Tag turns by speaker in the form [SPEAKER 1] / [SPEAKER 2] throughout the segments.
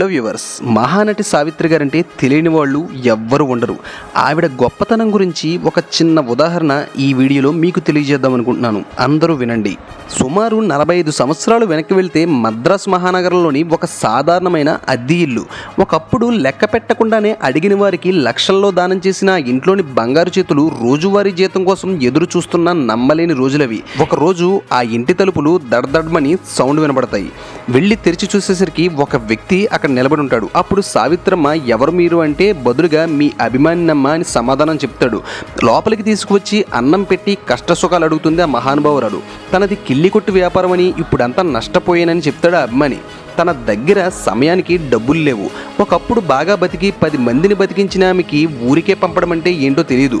[SPEAKER 1] Hello viewers Mahanati Savitri గారంటే తెలియని వాళ్ళు ఎవ్వరు ఉండరు. ఆవిడ గొప్పతనం గురించి ఒక చిన్న ఉదాహరణ ఈ వీడియోలో మీకు తెలియజేద్దాం అనుకుంటున్నాను. అందరూ వినండి. సుమారు నలభై ఐదు సంవత్సరాలు వెనక్కి వెళ్తే మద్రాస్ మహానగరంలోని ఒక సాధారణమైన అద్దె ఇల్లు. ఒకప్పుడు లెక్క పెట్టకుండానే అడిగిన వారికి లక్షల్లో దానం చేసిన ఇంట్లోని బంగారు చేతులు రోజువారీ జీతం కోసం ఎదురు చూస్తున్న నమ్మలేని రోజులవి. ఒక రోజు ఆ ఇంటి తలుపులు దడదడమని సౌండ్ వినబడతాయి. వెళ్ళి తెరిచి చూసేసరికి ఒక వ్యక్తి అక్కడ నిలబడి ఉంటాడు. అప్పుడు సావిత్రమ్మ ఎవరు మీరు? అంటే బదులుగా మీ అభిమానినమ్మ అని సమాధానం చెప్తాడు. లోపలికి తీసుకువచ్చి అన్నం పెట్టి కష్ట సుఖాలు అడుగుతుంది ఆ మహానుభావురాలు. తనది కిల్లి కొట్టు వ్యాపారం అని ఇప్పుడంతా నష్టపోయానని చెప్తాడు ఆ అభిమాని. తన దగ్గర సమయానికి డబ్బులు లేవు. ఒకప్పుడు బాగా బతికి పది మందిని బతికించిన ఆమెకి ఊరికే పంపడం అంటే ఏంటో తెలియదు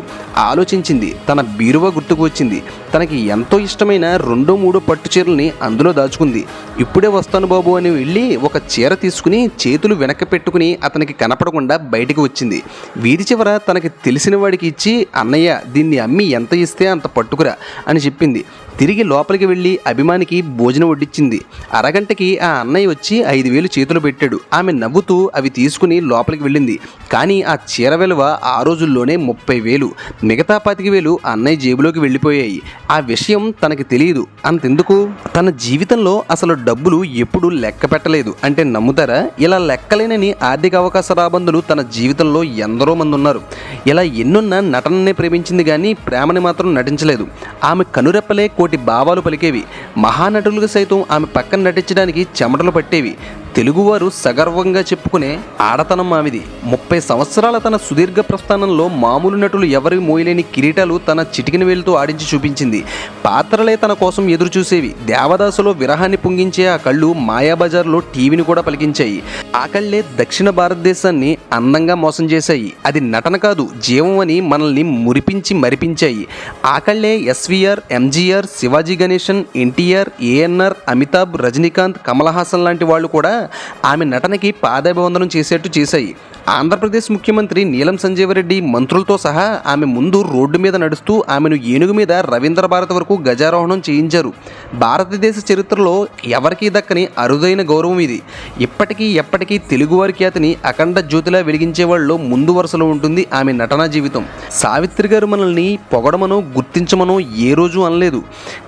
[SPEAKER 1] ఆలోచించింది. తన బీరువా గుర్తుకు వచ్చింది. తనకి ఎంతో ఇష్టమైన రెండో మూడో పట్టు చీరల్ని అందులో దాచుకుంది. ఇప్పుడే వస్తాను బాబు అని వెళ్ళి ఒక చీర తీసుకుని చేతులు వెనక పెట్టుకుని అతనికి కనపడకుండా బయటికి వచ్చింది. వీధి చివర తనకి తెలిసిన వాడికి ఇచ్చి అన్నయ్య దీన్ని అమ్మి ఎంత ఇస్తే అంత పట్టుకురా అని చెప్పింది. తిరిగి లోపలికి వెళ్ళి అభిమానికి భోజనం వడ్డించింది అరగంటకి ఆ అన్నయ్య వచ్చి ఐదు వేలు చేతులు పెట్టాడు. ఆమె నవ్వుతూ అవి తీసుకుని లోపలికి వెళ్ళింది. కానీ ఆ చీర విలువ ఆ రోజుల్లోనే ముప్పై వేలు. మిగతా పాతిక వేలు అన్నయ్య జేబులోకి వెళ్ళిపోయాయి. ఆ విషయం తనకి తెలియదు. అంతెందుకు? తన జీవితంలో అసలు డబ్బులు ఎప్పుడూ లెక్క పెట్టలేదు. అంటే నమ్ముతారా? ఇలా లెక్కలేనని ఆర్థిక అవకాశ రాబందులు తన జీవితంలో ఎందరో మంది ఉన్నారు. ఇలా ఎన్నున్న నటననే ప్రేమించింది కానీ ప్రేమని మాత్రం నటించలేదు. ఆమె కనురెప్పలే కోటి భావాలు పలికేవి. మహానటులుగా సైతం ఆమె పక్కన నటించడానికి చెమటలు పట్టేవి. తెలుగువారు సగర్వంగా చెప్పుకునే ఆడతనం ఆమెది ముప్పై సంవత్సరాల తన సుదీర్ఘ ప్రస్థానంలో మామూలు నటులు ఎవరి మోయలేని కిరీటాలు తన చిటికిన వేలుతో ఆడించి చూపించింది. పాత్రలే తన కోసం ఎదురుచూసేవి. దేవదాసులో విరహాన్ని పొంగించే ఆ కళ్ళు మాయాబజార్లో టీవీని కూడా పలికించాయి. ఆ కళ్ళే దక్షిణ భారతదేశాన్ని అందంగా మోసం చేశాయి. అది నటన కాదు జీవం అని మనల్ని మురిపించి మరిపించాయి. ఆ కళ్ళే SVR MGR Sivaji Ganesan NTR ANR Amitabh Rajinikanth Kamal Haasan లాంటి వాళ్ళు కూడా ఆమె నటనకి పాదాభివందనం చేసేట్టు చేశాయి. ఆంధ్రప్రదేశ్ ముఖ్యమంత్రి నీలం సంజీవరెడ్డి మంత్రులతో సహా ఆమె ముందు రోడ్డు మీద నడుస్తూ ఆమెను ఏనుగు మీద రవీంద్ర భారత్ వరకు గజారోహణం చేయించారు. భారతదేశ చరిత్రలో ఎవరికీ దక్కని అరుదైన గౌరవం ఇది. ఇప్పటికీ ఎప్పటికీ తెలుగువారి ఖ్యాతిని అఖండ జ్యోతిలా వెలిగించే వాళ్ళు ముందు వరుసలో ఉంటుంది ఆమె నటనా జీవితం. సావిత్రి గారు మనల్ని పొగడమనో గుర్తించమనో ఏ రోజు అనలేదు.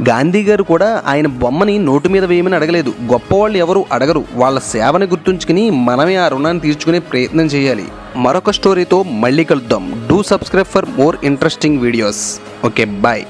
[SPEAKER 1] గాంధీ గారు కూడా ఆయన బొమ్మని నోటు మీద వేయమని అడగలేదు. గొప్పవాళ్ళు ఎవరు అడగరు. వాళ్ళ సేవని గుర్తుంచుకుని మనమే ఆ రుణాన్ని తీర్చుకునే ప్రయత్నం చేయాలి. చేయాలి. మరొక స్టోరీతో మళ్ళీ కలుద్దాం. Do subscribe for more interesting videos okay bye